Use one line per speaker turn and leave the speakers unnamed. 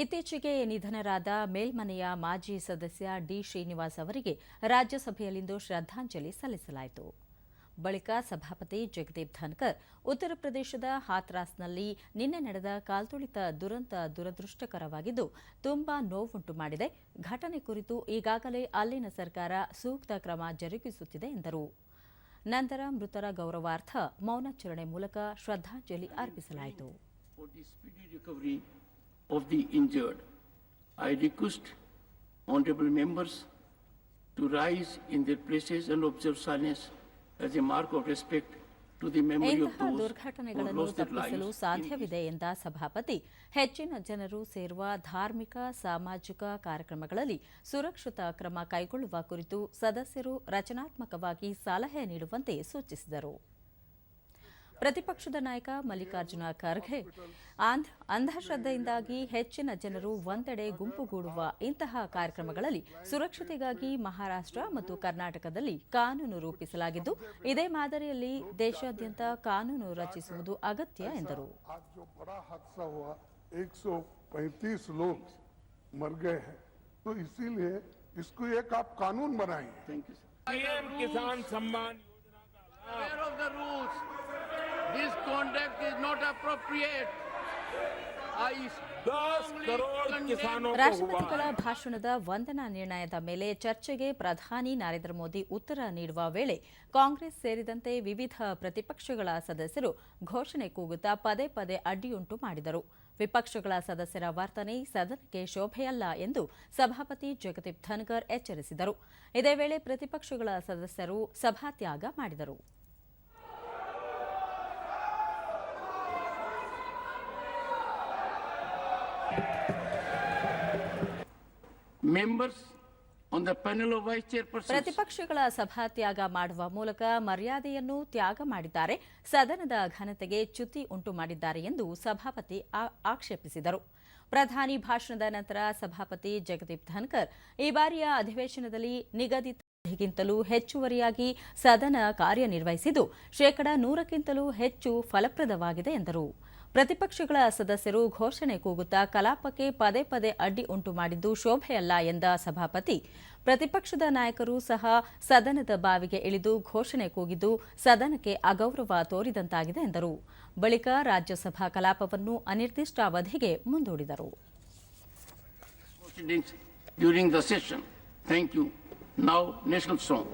ಇತ್ತೀಚೆಗೆ ನಿಧನರಾದ ಮೇಲ್ಮನೆಯ ಮಾಜಿ ಸದಸ್ಯ ಡಿ ಶ್ರೀನಿವಾಸ್ ಅವರಿಗೆ ರಾಜ್ಯಸಭೆಯಲ್ಲಿಂದು ಶ್ರದ್ಧಾಂಜಲಿ ಸಲ್ಲಿಸಲಾಯಿತು. ಬಳಿಕ ಸಭಾಪತಿ ಜಗದೀಪ್ ಧನ್ಕರ್ ಉತ್ತರ ಪ್ರದೇಶದ ಹಾತ್ರಾಸ್ನಲ್ಲಿ ನಿನ್ನೆ ನಡೆದ ಕಾಲ್ತುಳಿತ ದುರಂತ ದುರದೃಷ್ಟಕರವಾಗಿದ್ದು, ತುಂಬಾ ನೋವುಂಟು ಮಾಡಿದೆ. ಘಟನೆ ಕುರಿತು ಈಗಾಗಲೇ ಅಲ್ಲಿನ ಸರ್ಕಾರ ಸೂಕ್ತ ಕ್ರಮ ಜರುಗಿಸುತ್ತಿದೆ ಎಂದರು. ನಂತರ ಮೃತರ ಗೌರವಾರ್ಥ ಮೌನಾಚರಣೆ ಮೂಲಕ ಶ್ರದ್ಧಾಂಜಲಿ ಅರ್ಪಿಸಲಾಯಿತು.
Of the injured. I request honorable members to rise in their places and observe silence as a mark of respect to the memory of
ಇಂತಹ
those who
ದುರ್ಘಟನೆಗಳನ್ನು
lost their
ತಪ್ಪಿಸಲು
lives in
ಸಾಧ್ಯವಿದೆ ಎಂದ ಸಭಾಪತಿ ಹೆಚ್ಚಿನ ಜನರು ಸೇರುವ ಧಾರ್ಮಿಕ ಸಾಮಾಜಿಕ ಕಾರ್ಯಕ್ರಮಗಳಲ್ಲಿ ಸುರಕ್ಷಿತ ಕ್ರಮ ಕೈಗೊಳ್ಳುವ ಕುರಿತು ಸದಸ್ಯರು ರಚನಾತ್ಮಕವಾಗಿ ಸಲಹೆ ನೀಡುವಂತೆ ಸೂಚಿಸಿದರು ಪ್ರತಿಪಕ್ಷದ ನಾಯಕ ಮಲ್ಲಿಕಾರ್ಜುನ ಖರ್ಗೆ ಆಂಧ್ರ ಅಂಧಶ್ರದ್ಧೆಯಿಂದಾಗಿ ಹೆಚ್ಚಿನ ಜನರು ಒಂದೆಡೆ ಗುಂಪುಗೂಡುವ ಇಂತಹ ಕಾರ್ಯಕ್ರಮಗಳಲ್ಲಿ ಸುರಕ್ಷತೆಗಾಗಿ ಮಹಾರಾಷ್ಟ್ರ ಮತ್ತು ಕರ್ನಾಟಕದಲ್ಲಿ ಕಾನೂನು ರೂಪಿಸಲಾಗಿದ್ದು ಇದೇ ಮಾದರಿಯಲ್ಲಿ ದೇಶಾದ್ಯಂತ ಕಾನೂನು ರಚಿಸುವುದು ಅಗತ್ಯ ಎಂದರು
आज जो बड़ा हादसा हुआ 135 लोग मर गए हैं तो इसीलिए इसको एक आप कानून बनाएंगे
Thank you, sir.
पीएम किसान सम्मान
His conduct is not appropriate. I
ರಾಷ್ಟ್ರಪತಿಗಳ ಭಾಷಣದ ವಂದನಾ ನಿರ್ಣಯದ ಮೇಲೆ ಚರ್ಚೆಗೆ ಪ್ರಧಾನಿ ನರೇಂದ್ರ ಮೋದಿ ಉತ್ತರ ನೀಡುವ ವೇಳೆ ಕಾಂಗ್ರೆಸ್ ಸೇರಿದಂತೆ ವಿವಿಧ ಪ್ರತಿಪಕ್ಷಗಳ ಸದಸ್ಯರು ಘೋಷಣೆ ಕೂಗುತ್ತಾ ಪದೇ ಪದೇ ಅಡ್ಡಿಯುಂಟು ಮಾಡಿದರು. ವಿಪಕ್ಷಗಳ ಸದಸ್ಯರ ವರ್ತನೆ ಸದನಕ್ಕೆ ಶೋಭೆಯಲ್ಲ ಎಂದು ಸಭಾಪತಿ ಜಗದೀಪ್ ಧನ್ಕರ್ ಎಚ್ಚರಿಸಿದರು. ಇದೇ ವೇಳೆ ಪ್ರತಿಪಕ್ಷಗಳ ಸದಸ್ಯರು ಸಭಾತ್ಯಾಗ ಮಾಡಿದರು.
Members
ಪ್ರತಿಪಕ್ಷಗಳ ಸಭಾ ತ್ಯಾಗ ಮಾಡುವ ಮೂಲಕ ಮರ್ಯಾದೆಯನ್ನು ತ್ಯಾಗ ಮಾಡಿದ್ದಾರೆ. ಸದನದ ಘನತೆಗೆ ಚ್ಯುತಿ ಉಂಟು ಮಾಡಿದ್ದಾರೆ ಎಂದು ಸಭಾಪತಿ ಆಕ್ಷೇಪಿಸಿದರು. ಪ್ರಧಾನಿ ಭಾಷಣದ ನಂತರ ಸಭಾಪತಿ ಜಗದೀಪ್ ಧನ್ಕರ್ ಈ ಬಾರಿಯ ಅಧಿವೇಶನದಲ್ಲಿ ನಿಗದಿತ ಿಗಿಂತಲೂ ಹೆಚ್ಚುವರಿಯಾಗಿ ಸದನ ಕಾರ್ಯನಿರ್ವಹಿಸಿದ್ದು, ಶೇಕಡಾ ನೂರಕ್ಕಿಂತಲೂ ಹೆಚ್ಚು ಫಲಪ್ರದವಾಗಿದೆ ಎಂದರು. ಪ್ರತಿಪಕ್ಷಗಳ ಸದಸ್ಯರು ಘೋಷಣೆ ಕೂಗುತ್ತಾ ಕಲಾಪಕ್ಕೆ ಪದೇ ಪದೇ ಅಡ್ಡಿ ಉಂಟು ಮಾಡಿದ್ದು ಶೋಭೆಯಲ್ಲ ಎಂದ ಸಭಾಪತಿ ಪ್ರತಿಪಕ್ಷದ ನಾಯಕರು ಸಹ ಸದನದ ಬಾವಿಗೆ ಇಳಿದು ಘೋಷಣೆ ಕೂಗಿದ್ದು ಸದನಕ್ಕೆ ಅಗೌರವ ತೋರಿದಂತಾಗಿದೆ ಎಂದರು ಬಳಿಕ ರಾಜ್ಯಸಭಾ ಕಲಾಪವನ್ನು ಅನಿರ್ದಿಷ್ಟಾವಧಿಗೆ ಮುಂದೂಡಿದರು
during. Thank you. Now, national song.